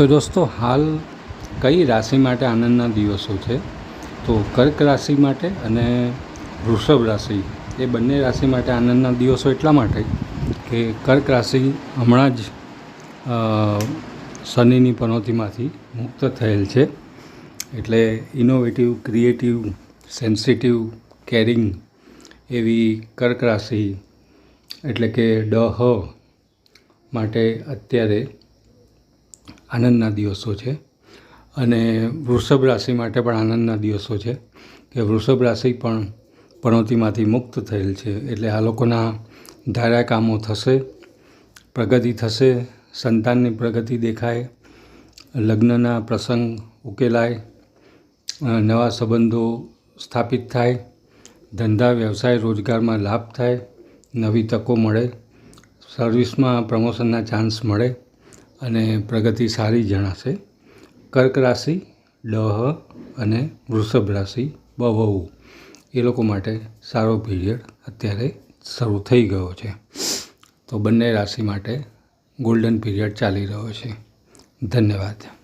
તો દોસ્તો, હાલ કઈ રાશિ માટે આનંદના દિવસો છે? તો કર્ક રાશિ માટે અને વૃષભ રાશિ, એ બંને રાશિ માટે આનંદના દિવસો એટલા માટે કે કર્ક રાશિ હમણાં જ શનિની પનોતીમાંથી મુક્ત થયેલ છે. એટલે ઇનોવેટિવ ક્રિએટિવ સેન્સિટિવ કેરિંગ એવી કર્ક રાશિ, એટલે કે ડહ, માટે અત્યારે આનંદના દિવસો છે. અને વૃષભ રાશિ માટે પણ આનંદના દિવસો છે કે વૃષભ રાશિ પણ પણોતીમાંથી મુક્ત થયેલ છે. એટલે આ લોકોના ધાર્યા કામો થશે, પ્રગતિ થશે, સંતાનની પ્રગતિ દેખાય, લગ્નના પ્રસંગ ઉકેલાય નવા સંબંધો સ્થાપિત થાય, ધંધા, વ્યવસાય, રોજગારમાં લાભ થાય, નવી તકો મળે, સર્વિસમાં પ્રમોશનના ચાન્સ મળે અને પ્રગતિ સારી જણાશે. કર્ક રાશિ ડહ અને વૃષભ રાશિ બહુ એ લોકો માટે સારો પીરિયડ અત્યારે શરૂ થઈ ગયો છે. તો બંને રાશિ માટે ગોલ્ડન પીરિયડ ચાલી રહ્યો છે. ધન્યવાદ.